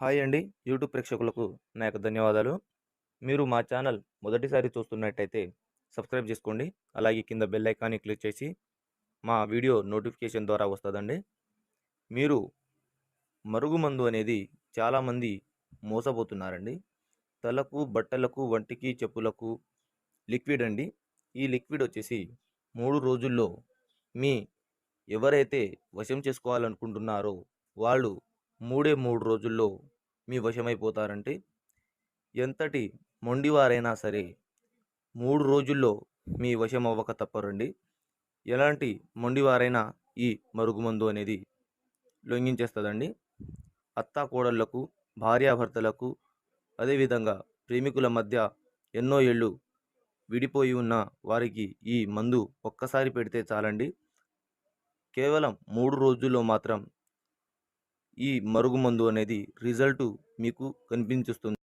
Hi అండి. YouTube ప్రేక్షకులకు నా యొక్క ధన్యవాదాలు. మీరు మా ఛానల్ మొదటిసారి చూస్తున్నట్టయితే సబ్స్క్రైబ్ చేసుకోండి. అలాగే కింద బెల్ ఐకాన్ని క్లిక్ చేసి మా వీడియో నోటిఫికేషన్ ద్వారా వస్తుందండి. మీరు మరుగుమందు అనేది చాలామంది మోసపోతున్నారండి. తలకు బట్టలకు వంటికి చెప్పులకు లిక్విడ్ అండి. ఈ లిక్విడ్ వచ్చేసి మూడు రోజుల్లో మీ ఎవరైతే వశం చేసుకోవాలనుకుంటున్నారో వాళ్ళు మూడే మూడు రోజుల్లో మీ వశమైపోతారంటే ఎంతటి మొండివారైనా సరే మూడు రోజుల్లో మీ వశం అవ్వక తప్పరండి. ఎలాంటి మొండివారైనా ఈ మరుగుమందు అనేది లొంగించేస్తుందండి. అత్తా కోడళ్ళకు భార్యాభర్తలకు అదేవిధంగా ప్రేమికుల మధ్య ఎన్నో ఏళ్ళు విడిపోయి ఉన్న వారికి ఈ మందు ఒక్కసారి పెడితే చాలండి. కేవలం మూడు రోజుల్లో మాత్రం ఈ మరుగుమందు అనేది రిజల్ట్ మీకు కనిపించుస్తుంది